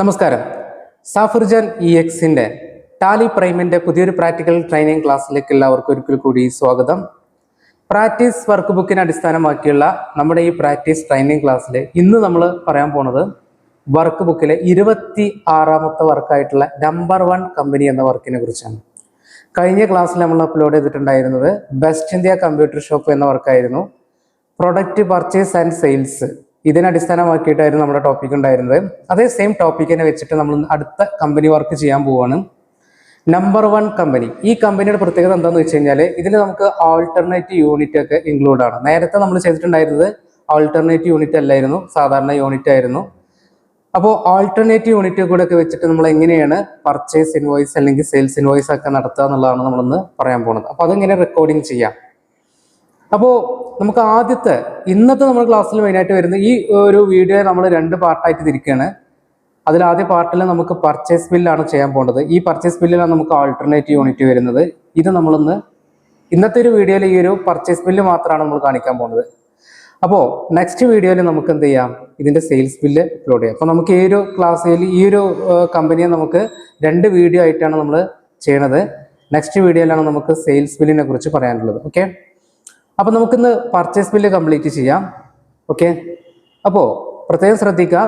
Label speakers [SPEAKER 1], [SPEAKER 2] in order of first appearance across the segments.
[SPEAKER 1] നമസ്കാരം. സാഫർജാൻ ഇ എക്സിന്റെ ടാലി പ്രൈമിന്റെ പുതിയൊരു പ്രാക്ടിക്കൽ ട്രെയിനിങ് ക്ലാസ്സിലേക്ക് എല്ലാവർക്കും ഒരിക്കൽ കൂടി സ്വാഗതം. പ്രാക്ടീസ് വർക്ക് ബുക്കിനെ അടിസ്ഥാനമാക്കിയുള്ള നമ്മുടെ ഈ പ്രാക്ടീസ് ട്രെയിനിങ് ക്ലാസ്സിൽ ഇന്ന് നമ്മൾ പറയാൻ പോണത് വർക്ക് ബുക്കിലെ ഇരുപത്തി ആറാമത്തെ വർക്കായിട്ടുള്ള നമ്പർ വൺ കമ്പനി എന്ന വർക്കിനെ കുറിച്ചാണ്. കഴിഞ്ഞ ക്ലാസ്സിൽ നമ്മൾ അപ്ലോഡ് ചെയ്തിട്ടുണ്ടായിരുന്നത് ബെസ്റ്റ് ഇന്ത്യ കമ്പ്യൂട്ടർ ഷോപ്പ് എന്ന വർക്കായിരുന്നു. Product purchase and sales. ഇതിനെ അടിസ്ഥാനമാക്കിയിട്ടായിരുന്നു നമ്മുടെ ടോപ്പിക് ഉണ്ടായിരുന്നത്. അതേ സെയിം ടോപ്പിക്കിനെ വെച്ചിട്ട് നമ്മൾ അടുത്ത കമ്പനി വർക്ക് ചെയ്യാൻ പോവാണ്. നമ്പർ വൺ കമ്പനി ഈ കമ്പനിയുടെ പ്രത്യേകത എന്താണെന്ന് വെച്ച് കഴിഞ്ഞാൽ ഇതിൽ നമുക്ക് ആൾട്ടർനേറ്റീവ് യൂണിറ്റ് ഒക്കെ ഇൻക്ലൂഡ് ആണ്. നേരത്തെ നമ്മൾ ചെയ്തിട്ടുണ്ടായിരുന്നത് ആൾട്ടർനേറ്റീവ് യൂണിറ്റ് അല്ലായിരുന്നു. സാധാരണ യൂണിറ്റ് ആയിരുന്നു. അപ്പോൾ ആൾട്ടർനേറ്റീവ് യൂണിറ്റ് കൂടെ ഒക്കെ വെച്ചിട്ട് നമ്മൾ എങ്ങനെയാണ് പർച്ചേസ് ഇൻവോയ്സ് അല്ലെങ്കിൽ സെയിൽസ് ഇൻവോയ്സ് ഒക്കെ നടത്തുക എന്നുള്ളതാണ് നമ്മളിന്ന് പറയാൻ പോകുന്നത് അപ്പോൾ അതെങ്ങനെ റെക്കോർഡിങ് ചെയ്യാം? അപ്പോൾ നമുക്ക് ആദ്യത്തെ ഇന്നത്തെ നമ്മുടെ ക്ലാസ്സിൽ മെയിനായിട്ട് വരുന്ന ഈ ഒരു വീഡിയോ നമ്മൾ രണ്ട് പാർട്ടായിട്ട് തിരിക്കുകയാണ്. അതിൽ ആദ്യ പാർട്ടിൽ നമുക്ക് പർച്ചേസ് ബില്ലാണ് ചെയ്യാൻ പോകേണ്ടത് ഈ പർച്ചേസ് ബില്ലിലാണ് നമുക്ക് ആൾട്ടർനേറ്റീവ് യൂണിറ്റ് വരുന്നത്. ഇത് നമ്മളിന്ന് ഇന്നത്തെ ഒരു വീഡിയോയിൽ ഈ ഒരു പർച്ചേസ് ബില്ല് മാത്രമാണ് നമ്മൾ കാണിക്കാൻ പോകുന്നത് അപ്പോൾ നെക്സ്റ്റ് വീഡിയോയിൽ നമുക്ക് എന്ത് ചെയ്യാം? ഇതിന്റെ സെയിൽസ് ബില്ല് അപ്ലോഡ് ചെയ്യാം. അപ്പോൾ നമുക്ക് ഈ ഒരു ക്ലാസ്സിൽ ഈ ഒരു കമ്പനിയെ നമുക്ക് രണ്ട് വീഡിയോ ആയിട്ടാണ് നമ്മൾ ചെയ്യണത്. നെക്സ്റ്റ് വീഡിയോയിലാണ് നമുക്ക് സെയിൽസ് ബില്ലിനെ കുറിച്ച് പറയാനുള്ളത്. ഓക്കെ അപ്പോൾ നമുക്കിന്ന് പർച്ചേസ് ബില്ല് കംപ്ലീറ്റ് ചെയ്യാം. ഓക്കെ അപ്പോൾ പ്രത്യേകം ശ്രദ്ധിക്കുക.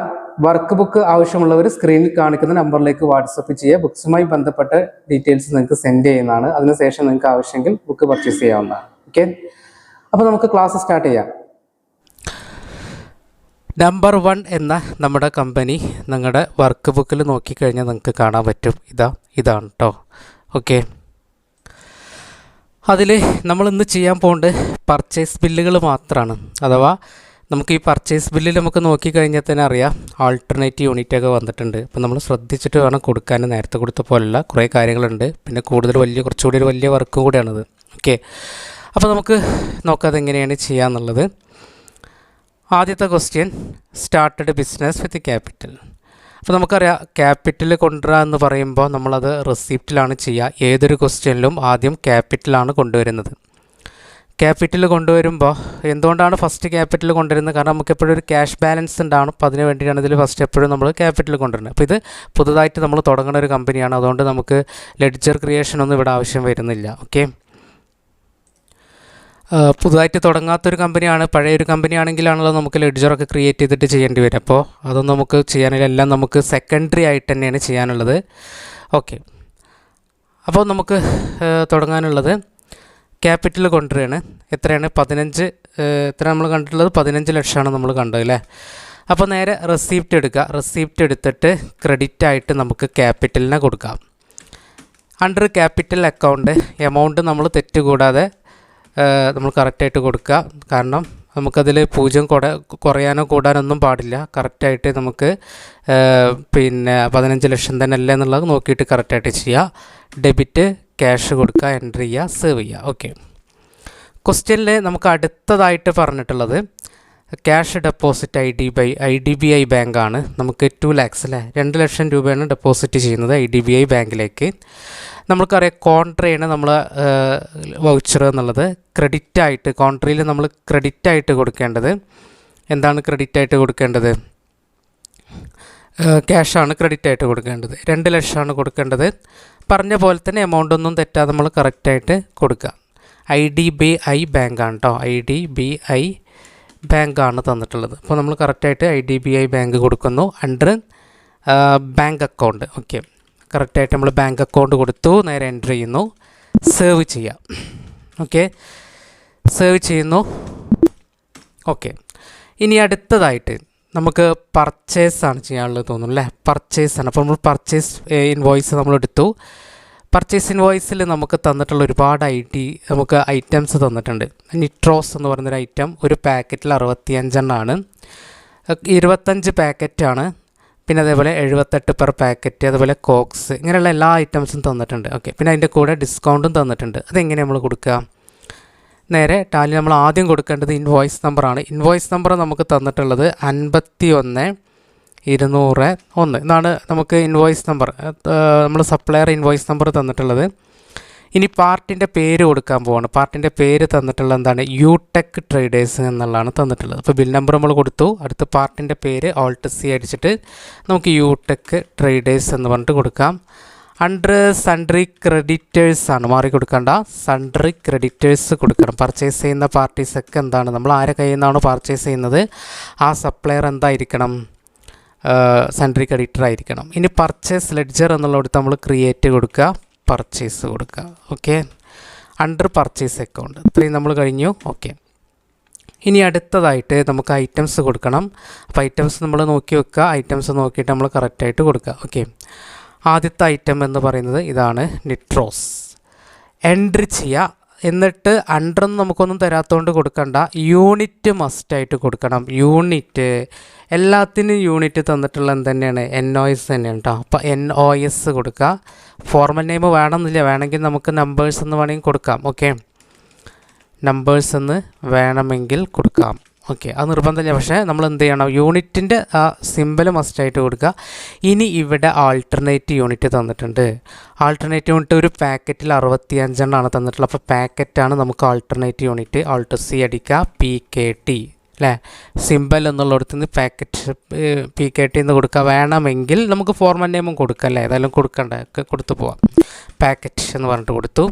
[SPEAKER 1] വർക്ക് ബുക്ക് ആവശ്യമുള്ളവർ സ്ക്രീനിൽ കാണിക്കുന്ന നമ്പറിലേക്ക് വാട്സപ്പ് ചെയ്യുക. ബുക്സുമായി ബന്ധപ്പെട്ട ഡീറ്റെയിൽസ് നിങ്ങൾക്ക് സെൻഡ് ചെയ്യുന്നതാണ്. അതിനുശേഷം നിങ്ങൾക്ക് ആവശ്യമെങ്കിൽ ബുക്ക് പർച്ചേസ് ചെയ്യാവുന്നതാണ്. ഓക്കെ അപ്പോൾ നമുക്ക് ക്ലാസ് സ്റ്റാർട്ട് ചെയ്യാം. നമ്പർ വൺ എന്ന നമ്മുടെ കമ്പനി നിങ്ങളുടെ വർക്ക് ബുക്കിൽ നോക്കിക്കഴിഞ്ഞാൽ നിങ്ങൾക്ക് കാണാൻ പറ്റും. ഇതാ ഇതാണ് കേട്ടോ ഓക്കെ അതിൽ നമ്മൾ ഇന്ന് ചെയ്യാൻ പോകേണ്ടത് പർച്ചേസ് ബില്ലുകൾ മാത്രമാണ് അഥവാ നമുക്ക് ഈ പർച്ചേസ് ബില്ലിൽ നമുക്ക് നോക്കിക്കഴിഞ്ഞാൽ തന്നെ അറിയാം ആൾട്ടർനേറ്റ് യൂണിറ്റ് ഒക്കെ വന്നിട്ടുണ്ട്. അപ്പോൾ നമ്മൾ ശ്രദ്ധിച്ചിട്ട് വേണം കൊടുക്കാൻ. നേരത്തെ കൊടുത്ത പോലുള്ള കുറേ കാര്യങ്ങളുണ്ട്. പിന്നെ കൂടുതൽ വലിയ കുറച്ചുകൂടി ഒരു വലിയ വർക്കും കൂടിയാണിത്. ഓക്കെ അപ്പോൾ നമുക്ക് നോക്കാം അതെങ്ങനെയാണ് ചെയ്യാന്നുള്ളത്. ആദ്യത്തെ question started business with capital അപ്പോൾ നമുക്കറിയാം ക്യാപിറ്റൽ കൊണ്ടുവരിക എന്ന് പറയുമ്പോൾ നമ്മളത് റെസിപ്റ്റിലാണ് ചെയ്യുക. ഏതൊരു ക്വസ്റ്റ്യനിലും ആദ്യം ക്യാപിറ്റലാണ് കൊണ്ടുവരുന്നത്. ക്യാപിറ്റൽ കൊണ്ടുവരുമ്പോൾ എന്തുകൊണ്ടാണ് ഫസ്റ്റ് ക്യാപിറ്റൽ കൊണ്ടുവരുന്നത്? കാരണം നമുക്ക് എപ്പോഴും ഒരു ക്യാഷ് ബാലൻസ് ഉണ്ടാവണം. അപ്പോൾ അതിന് വേണ്ടിയിട്ടാണ് ഇതിൽ ഫസ്റ്റ് എപ്പോഴും നമ്മൾ ക്യാപിറ്റൽ കൊണ്ടുവരുന്നത്. അപ്പോൾ ഇത് പുതുതായിട്ട് നമ്മൾ തുടങ്ങുന്ന ഒരു കമ്പനിയാണ് അതുകൊണ്ട് നമുക്ക് ലെഡ്ജർ ക്രിയേഷൻ ഒന്നും ഇവിടെ ആവശ്യം വരുന്നില്ല. ഓക്കെ പുതുതായിട്ട് തുടങ്ങാത്തൊരു കമ്പനിയാണ് പഴയൊരു കമ്പനി ആണെങ്കിലാണല്ലോ നമുക്ക് ലെഡ്ജറൊക്കെ ക്രിയേറ്റ് ചെയ്തിട്ട് ചെയ്യേണ്ടി വരും അപ്പോൾ അതൊന്നും നമുക്ക് ചെയ്യാനില്ല. എല്ലാം നമുക്ക് സെക്കൻഡറി ആയിട്ട് തന്നെയാണ് ചെയ്യാനുള്ളത്. ഓക്കെ അപ്പോൾ നമുക്ക് തുടങ്ങാനുള്ളത് ക്യാപിറ്റൽ കൊണ്ടുവരികയാണ്. എത്രയാണ്? പതിനഞ്ച് എത്ര നമ്മൾ കണ്ടിട്ടുള്ളത്? പതിനഞ്ച് ലക്ഷമാണ് നമ്മൾ കണ്ടത് അല്ലേ? അപ്പോൾ നേരെ റെസീപ്റ്റ് എടുക്കുക. റെസീപ്റ്റ് എടുത്തിട്ട് ക്രെഡിറ്റ് ആയിട്ട് നമുക്ക് ക്യാപിറ്റലിനെ കൊടുക്കാം. അണ്ടർ ക്യാപിറ്റൽ അക്കൗണ്ട് എമൗണ്ട് നമ്മൾ തെറ്റ് കൂടാതെ നമ്മൾ കറക്റ്റായിട്ട് കൊടുക്കുക. കാരണം നമുക്കതിൽ പൂജ്യം കുട കുറയാനോ കൂടാനൊന്നും പാടില്ല. കറക്റ്റായിട്ട് നമുക്ക് പിന്നെ പതിനഞ്ച് ലക്ഷം തന്നെ അല്ലേ എന്നുള്ളത് നോക്കിയിട്ട് കറക്റ്റായിട്ട് ചെയ്യുക ഡെബിറ്റ് ക്യാഷ് കൊടുക്കുക എന്റർ ചെയ്യുക സേവ് ചെയ്യുക. ഓക്കെ ക്വസ്റ്റ്യനിൽ നമുക്ക് അടുത്തതായിട്ട് പറഞ്ഞിട്ടുള്ളത് cash deposit I D by I D B I ബാങ്കാണ് നമുക്ക് ടു ലാക്സ് അല്ലേ രണ്ട് ലക്ഷം രൂപയാണ് ഡെപ്പോസിറ്റ് ചെയ്യുന്നത് ഐ ഡി ബി ഐ ബാങ്കിലേക്ക് നമുക്കറിയാം കോൺട്രയാണ് നമ്മൾ വൗച്ചർ എന്നുള്ളത് ക്രെഡിറ്റ് ആയിട്ട് കോൺട്രയിൽ നമ്മൾ ക്രെഡിറ്റ് ആയിട്ട് കൊടുക്കേണ്ടത്. എന്താണ് ക്രെഡിറ്റ് ആയിട്ട് കൊടുക്കേണ്ടത്? ക്യാഷാണ് ക്രെഡിറ്റ് ആയിട്ട് കൊടുക്കേണ്ടത്. രണ്ട് ലക്ഷമാണ് കൊടുക്കേണ്ടത്. പറഞ്ഞ പോലെ തന്നെ എമൗണ്ട് ഒന്നും തെറ്റാതെ നമ്മൾ കറക്റ്റായിട്ട് കൊടുക്കുക. ഐ ഡി ബി ഐ ബാങ്കാണ് കേട്ടോ ഐ ഡി ബി ഐ ബാങ്കാണ് തന്നിട്ടുള്ളത്. അപ്പോൾ നമ്മൾ കറക്റ്റായിട്ട് I D B I bank കൊടുക്കുന്നു അണ്ടർ ബാങ്ക് അക്കൗണ്ട് ഓക്കെ കറക്റ്റായിട്ട് നമ്മൾ ബാങ്ക് അക്കൗണ്ട് കൊടുത്തു നേരെ എന്റർ ചെയ്യുന്നു. സേവ് ചെയ്യാം. ഓക്കെ സേവ് ചെയ്യുന്നു. ഓക്കെ ഇനി അടുത്തതായിട്ട് നമുക്ക് പർച്ചേസ് ആണ് ചെയ്യാനുള്ളത് തോന്നുന്നു അല്ലേ? പർച്ചേസ് ആണ്. അപ്പോൾ നമ്മൾ പർച്ചേസ് ഇൻവോയ്സ് നമ്മൾ എടുത്തു. പർച്ചേസ് ഇൻവോയ്സിൽ നമുക്ക് തന്നിട്ടുള്ള ഒരുപാട് ഐ ടി നമുക്ക് ഐറ്റംസ് തന്നിട്ടുണ്ട്. നിട്രോസ് എന്ന് പറയുന്നൊരു ഐറ്റം ഒരു പാക്കറ്റിൽ അറുപത്തിയഞ്ചെണ്ണമാണ് ഇരുപത്തഞ്ച് പാക്കറ്റാണ് പിന്നെ അതേപോലെ എഴുപത്തെട്ട് പെർ പാക്കറ്റ് അതുപോലെ കോക്സ് ഇങ്ങനെയുള്ള എല്ലാ ഐറ്റംസും തന്നിട്ടുണ്ട്. ഓക്കെ പിന്നെ അതിന്റെ കൂടെ ഡിസ്കൗണ്ടും തന്നിട്ടുണ്ട്. അതെങ്ങനെ നമ്മൾ കൊടുക്കുക? നേരെ ടാലി നമ്മൾ ആദ്യം കൊടുക്കേണ്ടത് ഇൻവോയ്സ് നമ്പറാണ് ഇൻവോയ്സ് നമ്പർ നമുക്ക് തന്നിട്ടുള്ളത് അൻപത്തി ഒന്ന് ഇരുന്നൂറ് ഒന്ന്. ഇതാണ് നമുക്ക് ഇൻവോയ്സ് നമ്പർ നമ്മൾ സപ്ലയർ ഇൻവോയ്സ് നമ്പർ തന്നിട്ടുള്ളത്. ഇനി പാർട്ടിന്റെ പേര് കൊടുക്കാൻ പോവാണ്. പാർട്ടിന്റെ പേര് തന്നിട്ടുള്ള എന്താണ്? യുടെക് ട്രേഡേഴ്സ് എന്നുള്ളതാണ് തന്നിട്ടുള്ളത്. അപ്പോൾ ബിൽ നമ്പർ നമ്മൾ കൊടുത്തു. അടുത്ത പാർട്ടിന്റെ പേര് ഓൾട്ട് സി അടിച്ചിട്ട് നമുക്ക് യുടെക് ട്രേഡേഴ്സ് എന്ന് പറഞ്ഞിട്ട് കൊടുക്കാം. അണ്ടർ സൺഡ്രി ക്രെഡിറ്റേഴ്സ് ആണ്. മാറി കൊടുക്കേണ്ട. സൺഡ്രി ക്രെഡിറ്റേഴ്സ് കൊടുക്കണം. പർച്ചേസ് ചെയ്യുന്ന പാർട്ടീസൊക്കെ എന്താണ്? നമ്മൾ ആരെ കയ്യിൽ നിന്നാണോ പർച്ചേസ് ചെയ്യുന്നത്? ആ സപ്ലയർ എന്തായിരിക്കണം? സൺട്രി ക്രെഡിറ്റർ ആയിരിക്കണം. ഇനി പർച്ചേസ് ലെഡ്ജർ എന്നുള്ളിടത്ത് നമ്മൾ ക്രിയേറ്റ് കൊടുക്കുക. പർച്ചേസ് കൊടുക്കുക. ഓക്കെ അണ്ടർ പർച്ചേസ് അക്കൗണ്ട് ഇത്രയും നമ്മൾ കഴിഞ്ഞു. ഓക്കെ ഇനി അടുത്തതായിട്ട് നമുക്ക് ഐറ്റംസ് കൊടുക്കണം. അപ്പോൾ ഐറ്റംസ് നമ്മൾ നോക്കി വെക്കുക. ഐറ്റംസ് നോക്കിയിട്ട് നമ്മൾ കറക്റ്റായിട്ട് കൊടുക്കുക. ഓക്കെ ആദ്യത്തെ ഐറ്റം എന്ന് പറയുന്നത് ഇതാണ് നിട്രോസ് എൻട്രി ചെയ്യുക. എന്നിട്ട് അണ്ടർ നമുക്കൊന്നും തരാത്തതുകൊണ്ട് കൊടുക്കണ്ട. യൂണിറ്റ് മസ്റ്റായിട്ട് കൊടുക്കണം. യൂണിറ്റ് എല്ലാത്തിനും യൂണിറ്റ് തന്നിട്ടുള്ള എന്ത് തന്നെയാണ്? എൻ ഒ എസ് തന്നെയാണ് കേട്ടോ അപ്പോൾ എൻ ഒ എസ് കൊടുക്കുക. ഫോർമൽ നെയിം വേണമെന്നില്ല. വേണമെങ്കിൽ നമുക്ക് നമ്പേഴ്സ് എന്ന് വേണമെങ്കിൽ കൊടുക്കാം. ഓക്കെ നമ്പേഴ്സ് എന്ന് വേണമെങ്കിൽ കൊടുക്കാം. ഓക്കെ അത് നിർബന്ധമില്ല. പക്ഷേ നമ്മൾ എന്ത് ചെയ്യണം? യൂണിറ്റിന്റെ ആ സിമ്പിൾ മസ്റ്റായിട്ട് കൊടുക്കുക. ഇനി ഇവിടെ ആൾട്ടർനേറ്റ് യൂണിറ്റ് തന്നിട്ടുണ്ട്. ആൾട്ടർനേറ്റ് യൂണിറ്റ് ഒരു പാക്കറ്റിൽ അറുപത്തി അഞ്ചെണ്ണമാണ് തന്നിട്ടുള്ളത്. അപ്പോൾ പാക്കറ്റാണ് നമുക്ക് ആൾട്ടർനേറ്റ് യൂണിറ്റ് ആൾട്ടർ സി അടിക്കുക. പി കെ ടി അല്ലേ സിമ്പൽ എന്നുള്ളിടത്ത് നിന്ന് പാക്കറ്റ് പി കെ ടി എന്ന് കൊടുക്കുക വേണമെങ്കിൽ നമുക്ക് ഫോർമൽ നെയിമും കൊടുക്കാം അല്ലേ ഏതായാലും കൊടുക്കണ്ട? കൊടുത്തു പോവാം. പാക്കറ്റ് എന്ന് പറഞ്ഞിട്ട് കൊടുത്തു.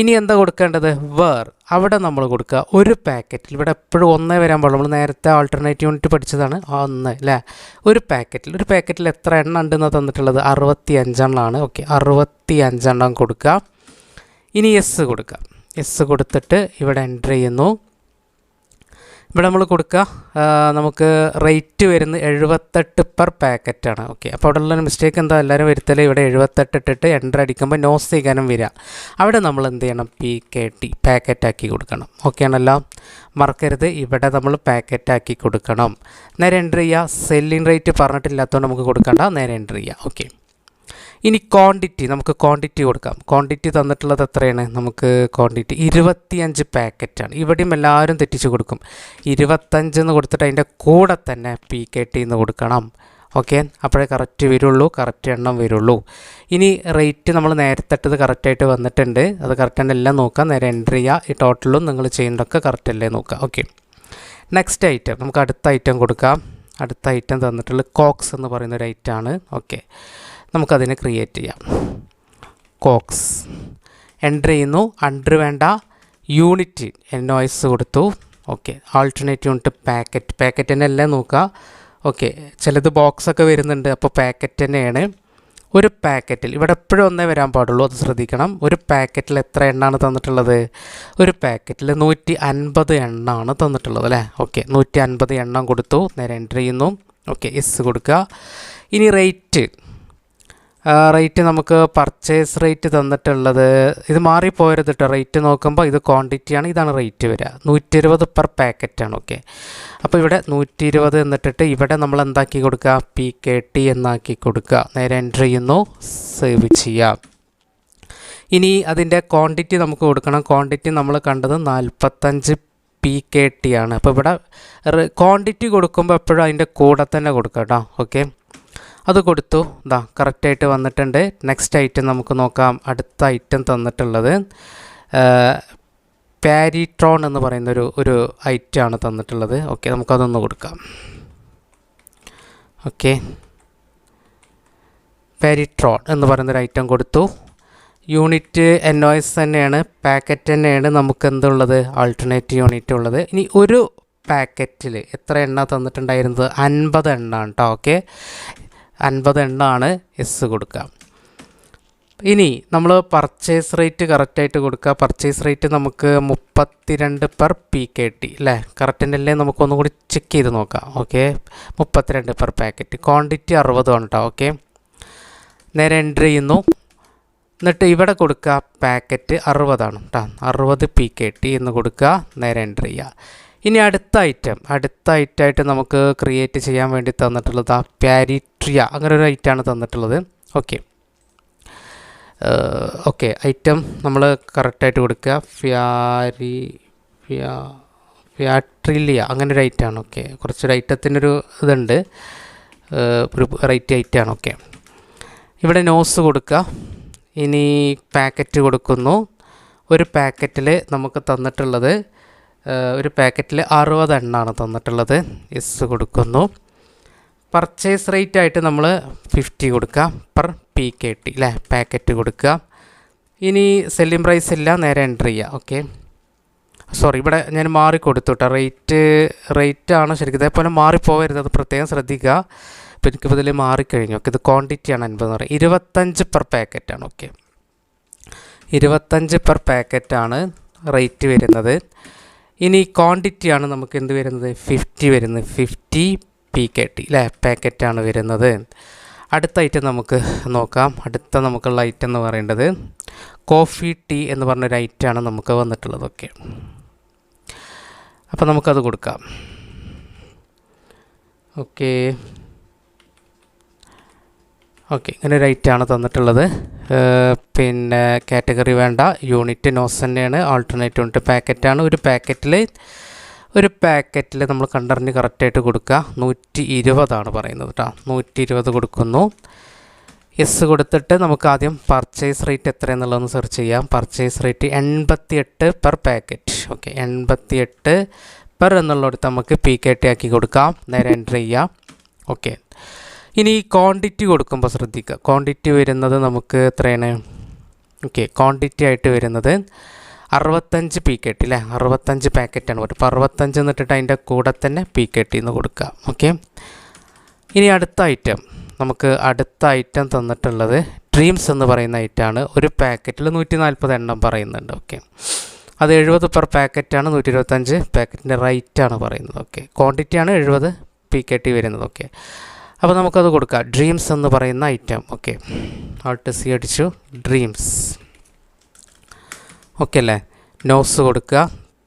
[SPEAKER 1] ഇനി എന്താ കൊടുക്കേണ്ടത്? വേർ അവിടെ നമ്മൾ കൊടുക്കുക. ഒരു പാക്കറ്റിൽ ഇവിടെ എപ്പോഴും ഒന്നേ വരാൻ പാടുള്ളൂ. നമ്മൾ നേരത്തെ ആൾട്ടർനേറ്റ് യൂണിറ്റ് പഠിച്ചതാണ്. ഒന്ന് അല്ലേ ഒരു പാക്കറ്റിൽ ഒരു പാക്കറ്റിൽ എത്ര എണ്ണം ഉണ്ടെന്ന് തന്നിട്ടുള്ളത്? അറുപത്തി അഞ്ചെണ്ണമാണ് ഓക്കെ. അറുപത്തി അഞ്ചെണ്ണം കൊടുക്കുക. ഇനി എസ് കൊടുക്കുക. എസ് കൊടുത്തിട്ട് ഇവിടെ എന്റർ ചെയ്യുന്നു. ഇവിടെ നമ്മൾ കൊടുക്കുക. നമുക്ക് റേറ്റ് വരുന്നത് എഴുപത്തെട്ട് പെർ പാക്കറ്റാണ് ഓക്കെ അപ്പോൾ അവിടെ ഉള്ളൊരു മിസ്റ്റേക്ക് എന്താ? എല്ലാവരും വരുത്തൽ ഇവിടെ എഴുപത്തെട്ട് ഇട്ടിട്ട് എന്റർ അടിക്കുമ്പോൾ നോ ചെയ്യാനും വരിക. അവിടെ നമ്മൾ എന്ത് ചെയ്യണം? പി കെ ടി പാക്കറ്റാക്കി കൊടുക്കണം. ഓക്കെ ആണല്ലോ? മറക്കരുത്. ഇവിടെ നമ്മൾ പാക്കറ്റാക്കി കൊടുക്കണം. നേരെ എന്റർ ചെയ്യുക. സെല്ലിംഗ് റേറ്റ് പറഞ്ഞിട്ടില്ലാത്തതുകൊണ്ട് നമുക്ക് കൊടുക്കണ്ട. നേരെ എന്റർ ചെയ്യുക. ഓക്കെ ഇനി ക്വാണ്ടിറ്റി നമുക്ക് ക്വാണ്ടിറ്റി കൊടുക്കാം. ക്വാണ്ടിറ്റി തന്നിട്ടുള്ളത് എത്രയാണ്? നമുക്ക് ക്വാണ്ടിറ്റി ഇരുപത്തിയഞ്ച് പാക്കറ്റാണ് ഇവിടെയും എല്ലാവരും തെറ്റിച്ച് കൊടുക്കും. ഇരുപത്തഞ്ച് എന്ന് കൊടുത്തിട്ട് അതിന്റെ കൂടെ തന്നെ പി കെ ടി എന്ന് കൊടുക്കണം. ഓക്കെ അപ്പോഴേ കറക്റ്റ് വരുള്ളൂ കറക്റ്റ് എണ്ണം വരുള്ളൂ. ഇനി റേറ്റ് നമ്മൾ നേരത്തെ ഇട്ടത് കറക്റ്റായിട്ട് വന്നിട്ടുണ്ട്. അത് കറക്റ്റ് തന്നെ എല്ലാം നോക്കാം. നേരെ എൻട്രി ചെയ്യുക ഈ ടോട്ടലും നിങ്ങൾ ചെയ്യുന്നതൊക്കെ കറക്റ്റ് അല്ലേ നോക്കുക ഓക്കെ നെക്സ്റ്റ് ഐറ്റം നമുക്ക് അടുത്ത ഐറ്റം കൊടുക്കാം. അടുത്ത ഐറ്റം തന്നിട്ടുള്ള കോക്സ് എന്ന് പറയുന്ന ഒരു ഐറ്റമാണ് ഓക്കെ നമുക്കതിനെ ക്രിയേറ്റ് ചെയ്യാം. കോക്സ് എന്റർ ചെയ്യുന്നു. അണ്ടർ വേണ്ട. യൂണിറ്റ് എസ് കൊടുത്തു. Okay alternate unit packet packet തന്നെ അല്ലേ നോക്കുക. ഓക്കെ ചിലത് ബോക്സൊക്കെ വരുന്നുണ്ട്. അപ്പോൾ പാക്കറ്റ് തന്നെയാണ്. ഒരു പാക്കറ്റിൽ ഇവിടെ എപ്പോഴും ഒന്നേ വരാൻ പാടുള്ളൂ. അത് ശ്രദ്ധിക്കണം. ഒരു പാക്കറ്റിൽ എത്ര എണ്ണാണ് തന്നിട്ടുള്ളത്? ഒരു പാക്കറ്റിൽ നൂറ്റി അൻപത് എണ്ണാണ് തന്നിട്ടുള്ളത് അല്ലേ? ഓക്കെ നൂറ്റി അൻപത് എണ്ണം കൊടുത്തു. നേരെ എന്റർ ചെയ്യുന്നു. ഓക്കെ എസ് കൊടുക്കുക. ഇനി റേറ്റ് റേറ്റ് നമുക്ക് പർച്ചേസ് റേറ്റ് തന്നിട്ടുള്ളത് ഇത് മാറിപ്പോയരുത് കേട്ടോ റേറ്റ് നോക്കുമ്പോൾ ഇത് ക്വാണ്ടിറ്റിയാണ് ഇതാണ് റേറ്റ് വരിക നൂറ്റി ഇരുപത് പെർ പാക്കറ്റാണ് ഓക്കെ അപ്പോൾ ഇവിടെ നൂറ്റി ഇരുപത് എന്നിട്ടിട്ട് ഇവിടെ നമ്മൾ എന്താക്കി കൊടുക്കുക? പി കെ ടി എന്നാക്കി കൊടുക്കുക. നേരെ എന്റർ ചെയ്യുന്നു. സേവ് ചെയ്യാം. ഇനി അതിന്റെ ക്വാണ്ടിറ്റി നമുക്ക് കൊടുക്കണം. ക്വാണ്ടിറ്റി നമ്മൾ കണ്ടത് നാൽപ്പത്തഞ്ച് പി കെ ടി ആണ്. അപ്പോൾ ഇവിടെ ക്വാണ്ടിറ്റി കൊടുക്കുമ്പോൾ എപ്പോഴും അതിന്റെ കൂടെ തന്നെ കൊടുക്കാം കേട്ടോ ഓക്കെ അത് കൊടുത്തു. ഇതാ കറക്റ്റായിട്ട് വന്നിട്ടുണ്ട്. നെക്സ്റ്റ് ഐറ്റം നമുക്ക് നോക്കാം. അടുത്ത ഐറ്റം തന്നിട്ടുള്ളത് പാരിട്രോൺ എന്ന് പറയുന്നൊരു ഒരു ഐറ്റമാണ് തന്നിട്ടുള്ളത്. ഓക്കെ നമുക്കതൊന്ന് കൊടുക്കാം. ഓക്കെ പാരിട്രോൺ എന്ന് പറയുന്നൊരു ഐറ്റം കൊടുത്തു. യൂണിറ്റ് എൻ ഒ എസ് തന്നെയാണ്. പാക്കറ്റ് തന്നെയാണ് നമുക്ക് എന്തുള്ളത്? ആൾട്ടർനേറ്റ് യൂണിറ്റ് ഉള്ളത്. ഇനി ഒരു പാക്കറ്റിൽ എത്ര എണ്ണ തന്നിട്ടുണ്ടായിരുന്നത്? അൻപത് എണ്ണ കേട്ടോ ഓക്കെ അൻപത് എണ്ണമാണ് എസ് കൊടുക്കുക. ഇനി നമ്മൾ പർച്ചേസ് റേറ്റ് കറക്റ്റായിട്ട് കൊടുക്കുക. പർച്ചേസ് റേറ്റ് നമുക്ക് മുപ്പത്തിരണ്ട് പെർ പി കെ ടി അല്ലേ? കറക്റ്റിന്റെ നമുക്കൊന്നും കൂടി ചെക്ക് ചെയ്ത് നോക്കാം. ഓക്കെ മുപ്പത്തിരണ്ട് പെർ പാക്കറ്റ് ക്വാണ്ടിറ്റി ആണ് കേട്ടോ ഓക്കെ നേരെ എന്റർ ചെയ്യുന്നു. എന്നിട്ട് ഇവിടെ കൊടുക്കുക പാക്കറ്റ് അറുപതാണ് കേട്ടോ അറുപത് പി കെ ടി എന്ന് കൊടുക്കുക. നേരെ എന്റർ ചെയ്യുക. ഇനി അടുത്ത ഐറ്റം അടുത്ത ഐറ്റമായിട്ട് നമുക്ക് ക്രിയേറ്റ് ചെയ്യാൻ വേണ്ടി തന്നിട്ടുള്ളത് ആ പാരിട്രിയ അങ്ങനെ ഒരു ഐറ്റമാണ് തന്നിട്ടുള്ളത്. ഓക്കെ ഓക്കെ ഐറ്റം നമ്മൾ കറക്റ്റായിട്ട് കൊടുക്കുക. ഫ്യാരി ഫ്യാ ഫ്യാട്രിലിയ അങ്ങനെ ഒരു ഐറ്റമാണ് ഓക്കെ കുറച്ചൊരു ഐറ്റത്തിനൊരു ഇതുണ്ട്. ഒരു റേറ്റ് ഐറ്റമാണ് ഓക്കെ ഇവിടെ നോസ് കൊടുക്കുക. ഇനി പാക്കറ്റ് കൊടുക്കുന്നു. ഒരു പാക്കറ്റിൽ നമുക്ക് തന്നിട്ടുള്ളത് ഒരു പാക്കറ്റിൽ അറുപത് എണ്ണാണ് തന്നിട്ടുള്ളത്. എസ് കൊടുക്കുന്നു. പർച്ചേസ് റേറ്റ് ആയിട്ട് നമ്മൾ ഫിഫ്റ്റി കൊടുക്കുക പെർ പി കെ ടി അല്ലേ പാക്കറ്റ് കൊടുക്കുക. ഇനി സെല്ലിംഗ് പ്രൈസ് ഇല്ല നേരെ എന്റർ ചെയ്യുക ഓക്കെ സോറി ഇവിടെ ഞാൻ മാറി കൊടുത്തു കേട്ടോ റേറ്റ് റേറ്റ് ആണ് ശരിക്കും ഇതേപോലെ മാറിപ്പോവരുത് അത് പ്രത്യേകം ശ്രദ്ധിക്കുക. ഇപ്പോൾ എനിക്കിപ്പോൾ ഇതിൽ മാറിക്കഴിഞ്ഞു ഓക്കെ ഇത് ക്വാണ്ടിറ്റിയാണ് അൻപത് എന്ന് പറയുന്നത്. ഇരുപത്തഞ്ച് പെർ പാക്കറ്റാണ് ഓക്കെ ഇരുപത്തഞ്ച് പെർ പാക്കറ്റാണ് റേറ്റ് വരുന്നത്. ഇനി ക്വാണ്ടിറ്റിയാണ് നമുക്ക് എന്ത് വരുന്നത്? ഫിഫ്റ്റി വരുന്നത്. ഫിഫ്റ്റി പി കെ ടി അല്ലേ പാക്കറ്റാണ് വരുന്നത്. അടുത്ത ഐറ്റം നമുക്ക് നോക്കാം. അടുത്ത നമുക്കുള്ള ഐറ്റം എന്ന് പറയേണ്ടത് കോഫി ടീ എന്ന് പറഞ്ഞൊരു ഐറ്റമാണ് നമുക്ക് വന്നിട്ടുള്ളതൊക്കെ അപ്പോൾ നമുക്കത് കൊടുക്കാം. ഓക്കെ ഓക്കെ ഇങ്ങനെ ഒരു ഐറ്റമാണ് തന്നിട്ടുള്ളത്. പിന്നെ കാറ്റഗറി വേണ്ട. യൂണിറ്റ് നോസ് തന്നെയാണ് ആൾട്ടർനേറ്റ് യൂണിറ്റ് പാക്കറ്റാണ് ഒരു പാക്കറ്റിൽ ഒരു പാക്കറ്റിൽ നമ്മൾ കണ്ടറിഞ്ഞ് കറക്റ്റായിട്ട് കൊടുക്കുക. നൂറ്റി ഇരുപതാണ് പറയുന്നത് കേട്ടോ നൂറ്റി ഇരുപത് കൊടുക്കുന്നു. എസ് കൊടുത്തിട്ട് നമുക്ക് ആദ്യം പർച്ചേസ് റേറ്റ് എത്രയെന്നുള്ളതെന്ന് സെർച്ച് ചെയ്യാം. പർച്ചേസ് റേറ്റ് എൺപത്തി എട്ട് പെർ പാക്കറ്റ് ഓക്കെ എൺപത്തി എട്ട് പെർ എന്നുള്ളിടത്ത് നമുക്ക് പി കെ ടി ആക്കി കൊടുക്കാം. നേരെ എന്റർ ചെയ്യാം. ഓക്കെ ഇനി ക്വാണ്ടിറ്റി കൊടുക്കുമ്പോൾ ശ്രദ്ധിക്കുക. ക്വാണ്ടിറ്റി വരുന്നത് നമുക്ക് എത്രയാണ്? ഓക്കെ ക്വാണ്ടിറ്റി ആയിട്ട് വരുന്നത് അറുപത്തഞ്ച് പി കെ ടി അല്ലേ അറുപത്തഞ്ച് പാക്കറ്റാണ് കൊടുക്കുക. അപ്പോൾ അറുപത്തഞ്ച് എന്നിട്ടിട്ട് അതിന്റെ കൂടെ തന്നെ പി കെ ടി എന്ന് കൊടുക്കുക. ഓക്കെ ഇനി അടുത്ത ഐറ്റം നമുക്ക് അടുത്ത ഐറ്റം തന്നിട്ടുള്ളത് ഡ്രീംസ് എന്ന് പറയുന്ന ഐറ്റമാണ് ഒരു പാക്കറ്റിൽ നൂറ്റി നാൽപ്പത് എണ്ണം പറയുന്നുണ്ട്. ഓക്കെ അത് എഴുപത് പെർ പാക്കറ്റാണ് നൂറ്റി ഇരുപത്തഞ്ച് പാക്കറ്റിന്റെ റേറ്റാണ് പറയുന്നത്. ഓക്കെ ക്വാണ്ടിറ്റിയാണ് എഴുപത് പി കെ ടി വരുന്നത്. ഓക്കെ അപ്പോൾ നമുക്കത് കൊടുക്കാം. ഡ്രീംസ് എന്ന് പറയുന്ന ഐറ്റം ഓക്കെ ആൾട്ട് സി അടിച്ചു. ഡ്രീംസ് ഓക്കെ അല്ലേ നോസ് കൊടുക്കുക.